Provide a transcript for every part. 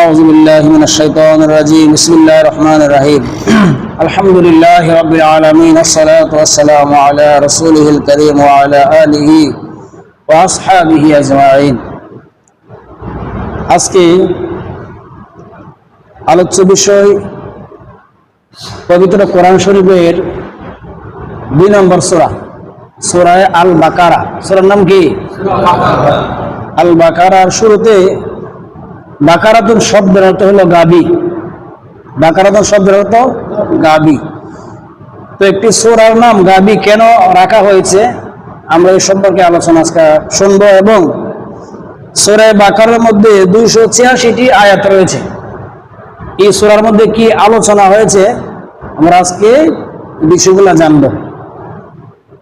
أعوذ بالله من الشيطان الرجيم بسم الله الرحمن الرحيم الحمد لله رب العالمين الصلاة والسلام على رسوله الكريم وعلى آله وأصحابه أجمعين আজকে আলোচ্য বিষয় পবিত্র কোরআন শরীফের দুই নম্বর সোরা সোরায় আল বাকারা সোরার নাম কি আল বাকারার শুরুতে বাকারাতুন শব্দের অর্থ হলো গাবি। বাকারাতুন শব্দের অর্থ গাবি। তো একটি সোরার নাম গাবি কেন রাখা হয়েছে? আমরা এই সম্পর্কে আলোচনা আজকে শুনব এবং সোরায় বাকারের মধ্যে দুইশো ছিয়াশিটি আয়াত রয়েছে। এই সোরার মধ্যে কি আলোচনা হয়েছে? আমরা আজকে বিষয়গুলো জানব।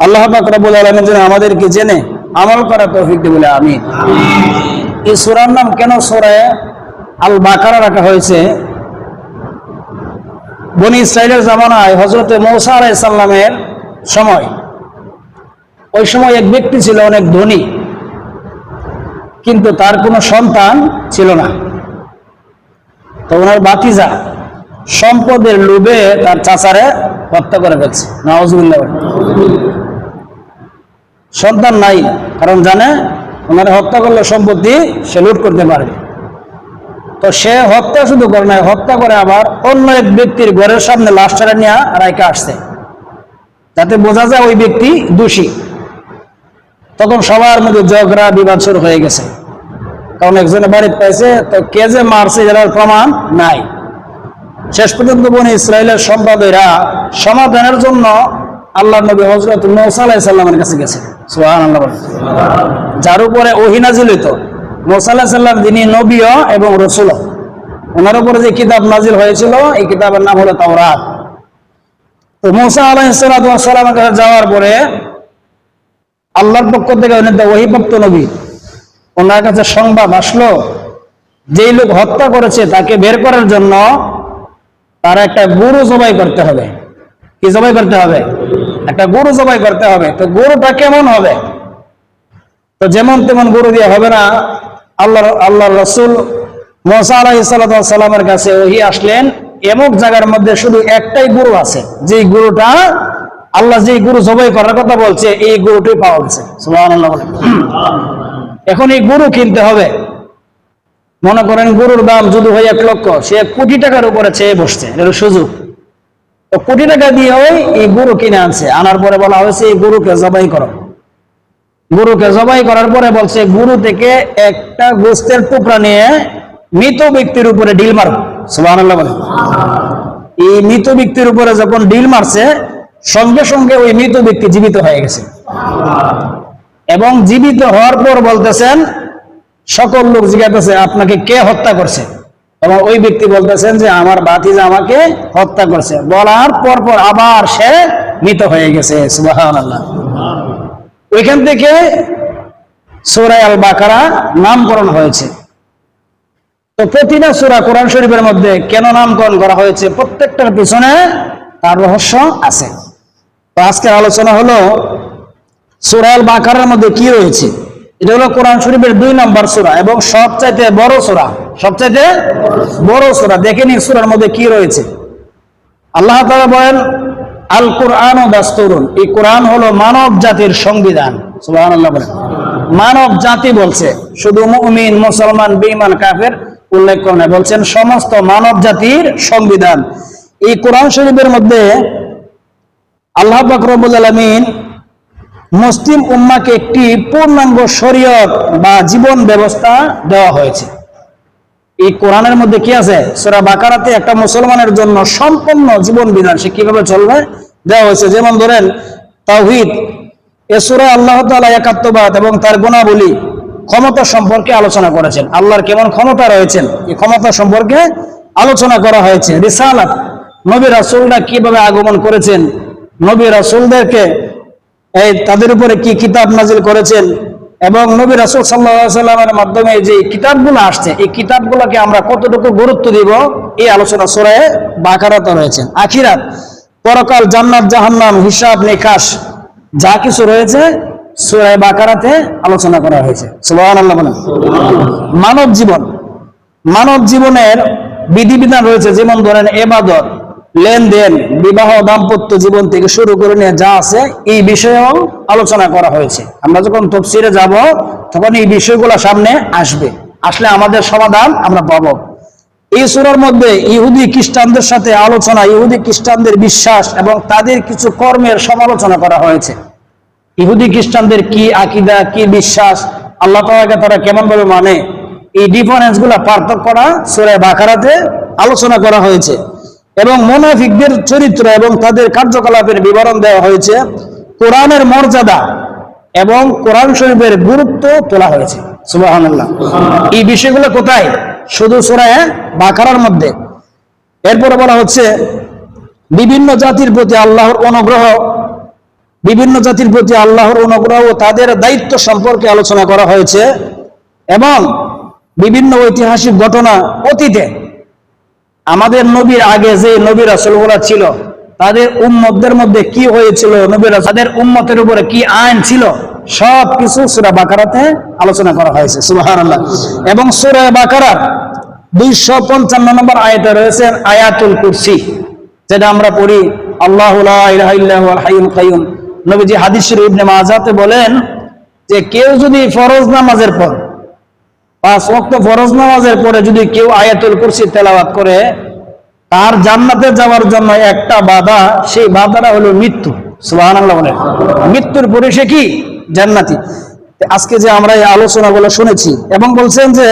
আল্লাহ বাকরাবুল আলমের জন্য আমাদেরকে জেনে আমল করা তৌফিক বলে আমি এই সুরার নাম কেন সোরায় আল বাকারা রাখা হয়েছে। বনি ইসরায়েলের জামানায় হজরতে মৌসা আলাই সময়। ওই সময় এক ব্যক্তি ছিল, অনেক ধনী। কিন্তু তার কোনো সন্তান ছিল না। তো ওনার বাতিজা সম্পদের লোভে তার চাচারে হত্যা করে ফেলছে। নওয়াজুল্লাহ সন্তান নাই, কারণ জানে, ওনারা হত্যা করলে সম্পত্তি সে লুট করতে পারবে। তো সে হত্যা শুধু করে নাই, হত্যা করে আবার অন্য এক ব্যক্তির ঘরের সামনে লাশটারে নিয়ে রাইকা আসছে। যাতে বোঝা যায় ওই ব্যক্তি দোষী। তখন সবার মধ্যে ঝগড়া, বিবাদ শুরু হয়ে গেছে। কারণ একজনে বাড়িতে পাইছে, তো কে যে মারছে এটার প্রমাণ নাই। শেষ পর্যন্ত বনে ইসরায়েলের সম্পাদকরা সমাধানের জন্য আল্লাহ নবী হজরত মৌসা আলাহি সাল্লামের কাছে গেছে। সুহান আল্লাহ যার উপরে ওহিনাজিল হইত। মৌসা আলাহি সাল্লাম যিনি নবীও এবং রসুল ওনার উপরে যে কিতাব নাজিল হয়েছিল, এই কিতাবের নাম হলো তাওরাত। তো মৌসা আলাহি সাল্লামের কাছে যাওয়ার পরে আল্লাহর পক্ষ থেকে উনি ওহিপ্রাপ্ত নবী। ওনার কাছে সংবাদ আসলো, যেই লোক হত্যা করেছে তাকে বের করার জন্য তার একটা গরু জবাই করতে হবে। কি জবাই করতে হবে? একটা গরু জবাই করতে হবে। তো গরুটা কেমন হবে? তো যেমন তেমন গরু দিয়ে হবে না। আল্লাহ আল্লাহ রসুল মোসা কাছে ওহি আসলেন। এমক জায়গার মধ্যে শুধু একটাই গুরু আছে। যে গুরুটা আল্লাহ যে গুরু জবাই করার কথা বলছে, এই গরুটাই পাওয়া গেছে। এখন এই গুরু কিনতে হবে। মনে করেন গুরুর দাম যদি হয় এক লক্ষ, সে কোটি টাকার উপরে চেয়ে বসছে। এর সুযোগ। তো কোটি টাকা দিয়ে ওই এই গরু কিনে আনছে। আনার পরে বলা হয়েছে, এই গরুকে জবাই করো। গরুকে জবাই করার পরে বলছে, গরু থেকে একটা গোস্তের টুকরা নিয়ে মৃত ব্যক্তির উপরে ডিল মারো। সুবহানাল্লাহ বলে। এই মৃত ব্যক্তির উপরে যখন ডিল মারছে, সঙ্গে সঙ্গে ওই মৃত ব্যক্তি জীবিত হয়ে গেছে। এবং জীবিত হওয়ার পর বলতেছেন, সকল লোক জিজ্ঞাসা, আপনাকে কে হত্যা করছে? এবং ওই ব্যক্তি বলতেছেন যে, আমার বাতিজা আমাকে হত্যা করছে। বলার পর পর আবার সে মৃত হয়ে গেছে সুবাহান আল্লাহ ওইখান থেকে সোরাই আল বাকারা নামকরণ হয়েছে। তো প্রতিটা সুরা কোরআন শরীফের মধ্যে কেন নামকরণ করা হয়েছে, প্রত্যেকটার পিছনে তার রহস্য আছে। তো আজকের আলোচনা হলো সুরাল বাকারের মধ্যে কি রয়েছে? এটা হলো কোরআন শরীফের দুই নম্বর সুরা এবং সবচাইতে বড় সুরা। সবচাইতে বড় সুরা। দেখে নি সুরার মধ্যে কি রয়েছে। আল্লাহ তাআলা বলেন আল কোরআন ও দাস্তরুন। এই কোরআন হলো মানব জাতির সংবিধান। মানব জাতি বলছে, শুধু মুমিন, মুসলমান, বেঈমান, কাফের উল্লেখ করে বলছেন সমস্ত মানব জাতির সংবিধান। এই কোরআন শরীফের মধ্যে আল্লাহ পাক রব্বুল আলামিন মুসলিম উম্মাকে একটি পূর্ণাঙ্গ শরীয়ত বা জীবন ব্যবস্থা দেওয়া হয়েছে। এই কোরআনের মধ্যে কি আছে? সুরা বাকারাতে একটা মুসলমানের জন্য সম্পূর্ণ জীবন বিধান সে কীভাবে চলবে? দেওয়া হয়েছে, যেমন ধরেন তাওহিদ, এ সুরা আল্লাহ তাআলা একাত্মবাদ এবং তার গুণাবলী ক্ষমতা সম্পর্কে আলোচনা করেছেন। আল্লাহর কেমন ক্ষমতা রয়েছেন? এই ক্ষমতা সম্পর্কে আলোচনা করা হয়েছে। রিসালাত, নবী রাসূলরা কীভাবে আগমন করেছেন? নবী রাসূলদেরকে এই তাদের উপরে কি কিতাব নাজিল করেছেন? এবং নবী রাসূল সাল্লামের মাধ্যমে যে কিতাবগুলো আসছে, এই কিতাবগুলোকে আমরা কতটুকু গুরুত্ব দিব? এই আলোচনা সূরা বাকারাত রয়েছে। আখিরাত, পরকাল, জান্নাত, জাহান্নাম, হিসাব, নিকাশ, যা কিছু রয়েছে সূরা বাকারাতে আলোচনা করা হয়েছে। মানব জীবন, মানব জীবনের বিধিবিধান রয়েছে, যেমন ধরেন এবাদত লেনদেন, বিবাহ, দাম্পত্য জীবন থেকে শুরু করে নিয়ে যা আছে, এই বিষয়েও আলোচনা করা হয়েছে। আমরা যখন তফসিরে যাব, তখন এই বিষয়গুলো সামনে আসবে। আসলে আমাদের সমাধান আমরা পাব। এই সুরার মধ্যে ইহুদি খ্রিস্টানদের সাথে আলোচনা, ইহুদি খ্রিস্টানদের বিশ্বাস এবং তাদের কিছু কর্মের সমালোচনা করা হয়েছে। ইহুদি খ্রিস্টানদের কি আকিদা, কি বিশ্বাস, আল্লাহ তাআলাকে তারা কেমন ভাবে মানে এই ডিফারেন্সগুলা পার্থক্য করা সুরে বাকারাতে আলোচনা করা হয়েছে। এবং মোনাফিকদের চরিত্র এবং তাদের কার্যকলাপের বিবরণ দেওয়া হয়েছে। কোরআনের মর্যাদা এবং কোরআন শরীফের গুরুত্ব তোলা হয়েছে। সুবহানাল্লাহ। এই বিষয়গুলো কোথায়? শুধু সুরায় বাকারার মধ্যে। এরপরে বলা হচ্ছে, বিভিন্ন জাতির প্রতি আল্লাহর অনুগ্রহ, বিভিন্ন জাতির প্রতি আল্লাহর অনুগ্রহ ও তাদের দায়িত্ব সম্পর্কে আলোচনা করা হয়েছে এবং বিভিন্ন ঐতিহাসিক ঘটনা অতীতে আমাদের নবীর আগে যে নবী রাসূলগুলো ছিল, তাদের উম্মতদের মধ্যে কি হয়েছিল নবীর তাদের উম্মতের উপরে কি আইন ছিল সব কিছু সূরা বাকারাতে আলোচনা করা হয়েছে, সুবহানাল্লাহ। এবং সূরা বাকারার দুইশো পঞ্চান্ন নম্বর আয়াতে রয়েছে আয়াতুল কুরসি, যেটা আমরা পড়ি, আল্লাহ নবীজি হাদিস ইবনে মাজাতে বলেন যে কেউ যদি ফরজ নামাজের পর পাঁচ ওয়াক্ত ফরজ নামাজের পরে যদি কেউ আয়াতুল কুরসি তেলাওয়াত করে, তার জান্নাতে যাওয়ার জন্য একটা বাধা, সেই বাধাটা হলো মৃত্যু। বলেন। মৃত্যুর পরে সে কি? জান্নাতি। আজকে যে আমরা এই আলোচনাগুলো শুনেছি, এবং বলছেন যে,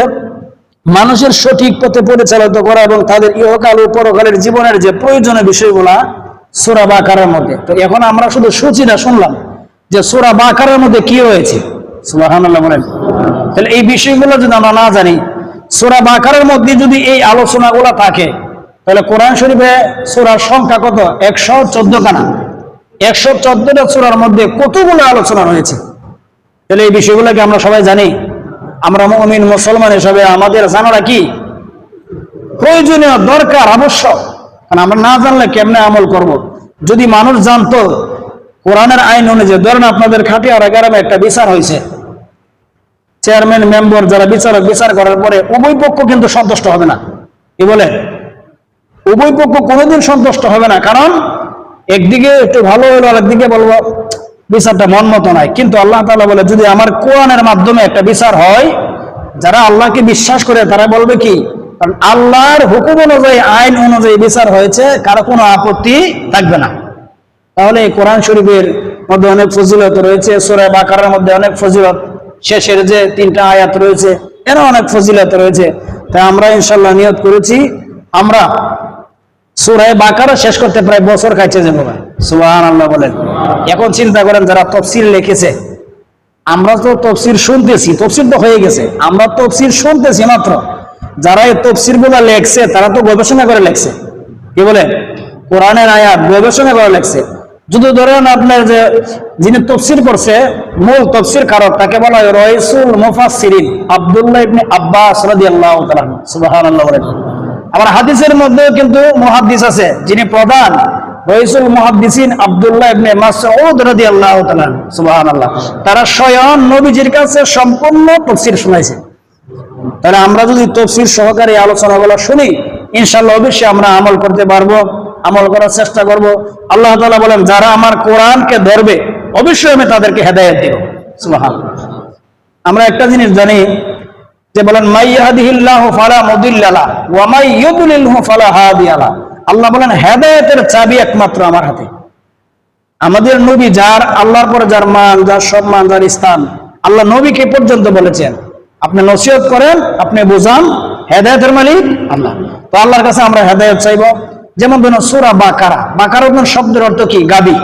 মানুষের সঠিক পথে পরিচালিত করা এবং তাদের ইহকাল ও পরকালের জীবনের যে প্রয়োজনীয় বিষয়গুলা, সুরা বাকারের মধ্যে। তো এখন আমরা শুধু সূচিটা শুনলাম যে সুরা বাকারের মধ্যে কি সুবহানাল্লাহ বলেন। তাহলে এই বিষয়গুলো যদি আমরা না জানি, সুরা মধ্যে যদি এই আলোচনাগুলো থাকে, তাহলে কোরআন শরীফে সুরার সংখ্যা কত? একশো একশো চোদ্দটা সুরার মধ্যে কতগুলো আলোচনা রয়েছে? তাহলে এই বিষয়গুলোকে আমরা সবাই জানি? আমরা মমিন, মুসলমান হিসাবে আমাদের জানাটা কি? প্রয়োজনীয়, দরকার, আবশ্যক। কারণ আমরা না জানলে কেমনে আমল করব। যদি মানুষ জানতো কোরআনের আইন অনুযায়ী, ধরেন আপনাদের খাটিয়ারা গ্রামে একটা বিচার হয়েছে। চেয়ারম্যান মেম্বার যারা বিচারক, বিচার করার পরে উভয় পক্ষ কিন্তু সন্তুষ্ট হবে না। কি বলে? উভয় পক্ষ কোনোদিন সন্তুষ্ট হবে না, কারণ একদিকে একটু ভালো হলো আর একদিকে বলব, বিচারটা মন মতো নয় কিন্তু আল্লাহ তালা বলে, যদি আমার কোরআনের মাধ্যমে একটা বিচার হয়, যারা আল্লাহকে বিশ্বাস করে, তারা বলবে কি? কারণ আল্লাহর হুকুম অনুযায়ী, আইন অনুযায়ী বিচার হয়েছে, কারও কোনো আপত্তি থাকবে না। তাহলে কোরআন শরীফের মধ্যে অনেক ফজিলত রয়েছে সুরায় বাকারের মধ্যে অনেক ফজিলত। শেষের যে তিনটা আয়াত রয়েছে, এরও অনেক ফজিলত রয়েছে। তাই আমরা ইনশাল্লাহ নিয়ত করেছি, আমরা সুরায় বাকারা শেষ করতে প্রায় বছর খাইছে যাব সুবাহ আল্লাহ বলেন। এখন চিন্তা করেন, যারা তফসিল লিখেছে, আমরা তো তফসির শুনতেছি তফসির তো হয়ে গেছে। আমরা তফসির শুনতেছি মাত্র। যারা এই তফসিরগুলা লেখছে, তারা তো গবেষণা করে লেখছে। কি বলে কোরআনের আয়াত গবেষণা করে লেখছে। যদি ধরেন আপনার যে যিনি তফসির করছে, মূল তফসির কারক, তাকে বলা হয় রয়সুল মুফাসসিরিন, আব্দুল্লাহ ইবনে আব্বাস রাদিয়াল্লাহু তাআলা সুবহানাল্লাহ বলেন হাদিসের মধ্যেও কিন্তু মুহাদ্দিস আছে, যিনি প্রধান রইসুল মুহাদ্দিসিন আব্দুল্লাহ ইবনে মাসউদ রাদিয়াল্লাহু তাআলা সুবহানাল্লাহ। তারা স্বয়ং নবীজির কাছে সম্পূর্ণ তাফসীর শোনাইছে। তাহলে আমরা যদি তফসির সহকারে আলোচনাগুলো শুনি ইনশাআল্লাহ অবশ্যই আমরা আমল করতে পারব, আমল করার চেষ্টা করব। আল্লাহ তাআলা বলেন, যারা আমার কোরআনকে ধরবে, অবশ্যই আমি তাদেরকে হেদায়েত দেব। আমরা একটা জিনিস জানি, যে বলেন আল্লাহ বলেন, হেদায়েতের চাবি একমাত্র আমার হাতে। আমাদের নবী যার, আল্লাহর পরে যার মান, যার সম্মান, যার স্থান, আল্লাহ নবীকে পর্যন্ত বলেছেন। আপনি নসিহত করেন, আপনি বুঝান হেদায়েতের মালিক আল্লাহ। তো আল্লাহর কাছে আমরা হেদায়েত চাইব। যেমন ধরুন সুরা বাকারা। বাকারা শব্দের অর্থ কি? গাবি।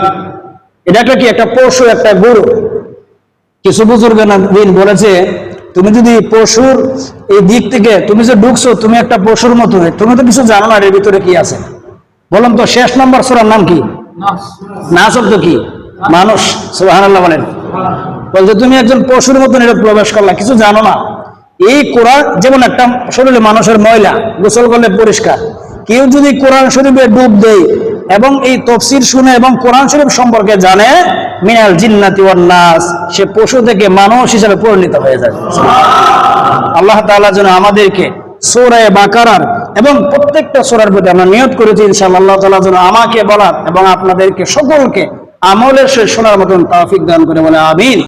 এটা একটা কি? একটা পশু, একটা গরু। কিছু বুজুর্গ দিন বলেছে, তুমি যদি পশুর এই দিক থেকে তুমি যে ঢুকছো, তুমি একটা পশুর মতো। তুমি তো কিছু জানো না এর ভিতরে কি আছে? বললাম তো, শেষ নম্বর সুরার নাম কি? না শব্দ কি? মানুষ। সুবহানাল্লাহ বলেন। বলছে, তুমি একজন পশুর মতন এটা প্রবেশ করলা, কিছু জানো না? এই কোরআন যেমন একটা শরীরে মানুষের ময়লা, গোসল করলে পরিষ্কার। কেউ যদি কোরআন শরীফে ডুব দেয় এবং এই তফসির শুনে এবং কোরআন শরীফ সম্পর্কে জানে, মিনাল জিন্নাতি নাস, সে পশু থেকে মানুষ হিসেবে পরিণত হয়ে যাবে আল্লাহ তাআলা যেন আমাদেরকে সূরায়ে বাকারার এবং প্রত্যেকটা সূরার প্রতি আমরা নিয়ত করেছি ইনশাআল্লাহ আল্লাহ তাআলা যেন আমাকে বলার এবং আপনাদেরকে সকলকে আমলের সে শোনার মতন তৌফিক দান করে বলে, আমিন।